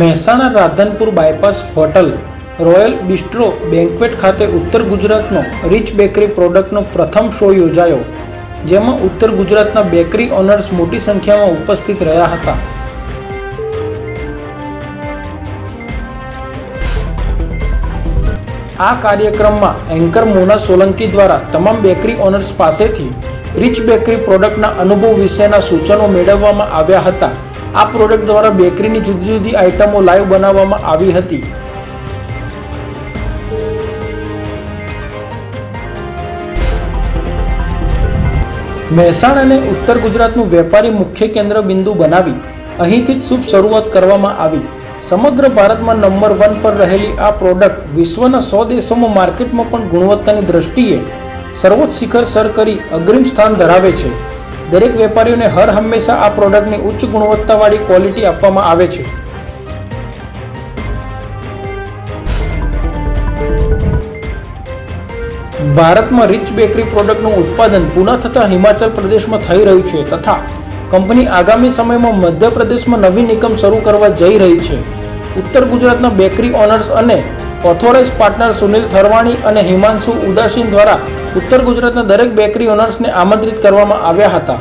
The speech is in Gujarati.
Mehsana Radhanpur bypass hotel royal bistro banquet ખાતે ઉત્તર ગુજરાતનો રિચ બેકરી પ્રોડક્ટનો પ્રથમ શો યોજાયો, જેમાં ઉત્તર ગુજરાતના બેકરી ઓનર્સ મોટી સંખ્યામાં ઉપસ્થિત રહ્યા હતા. આ કાર્યક્રમમાં એન્કર મોના સોલંકી દ્વારા તમામ બેકરી ઓનર્સ પાસેથી રીચ બેકરી પ્રોડક્ટના અનુભવ વિશેના સૂચનો મેળવવામાં આવ્યા હતા. આ પ્રોડક્ટ દ્વારા બેકરીની જુદી જુદી આઇટમો લાઈવ બનાવવામાં આવી હતી. મહેસાણાને ઉત્તર ગુજરાતનું વેપારી મુખ્ય કેન્દ્ર બિંદુ બનાવી અહીંથી જ શુભ શરૂઆત કરવામાં આવી. સમગ્ર ભારતમાં નંબર વન પર રહેલી આ પ્રોડક્ટ વિશ્વના સો દેશોમાં માર્કેટમાં પણ ગુણવત્તાની દ્રષ્ટિએ સર્વોચ્ચ શિખર સર કરી અગ્રિમ સ્થાન ધરાવે છે. દરેક વેપારીઓને હર હંમેશા આ પ્રોડક્ટની ઉચ્ચ ગુણવત્તાવાળી ક્વોલિટી આપવામાં આવે છે. ભારતમાં રીચ બેકરી પ્રોડક્ટનું ઉત્પાદન પૂના થતા હિમાચલ પ્રદેશમાં થઈ રહ્યું છે તથા કંપની આગામી સમયમાં મધ્યપ્રદેશમાં નવી નિગમ શરૂ કરવા જઈ રહી છે. ઉત્તર ગુજરાતના બેકરી ઓનર્સ અને ઓથોરાઇઝ પાર્ટનર સુનિલ થરવાણી અને હિમાંશુ ઉદાસીન દ્વારા ઉત્તર ગુજરાતના દરેક બેકરી ઓનર્સને આમંત્રિત કરવામાં આવ્યા હતા.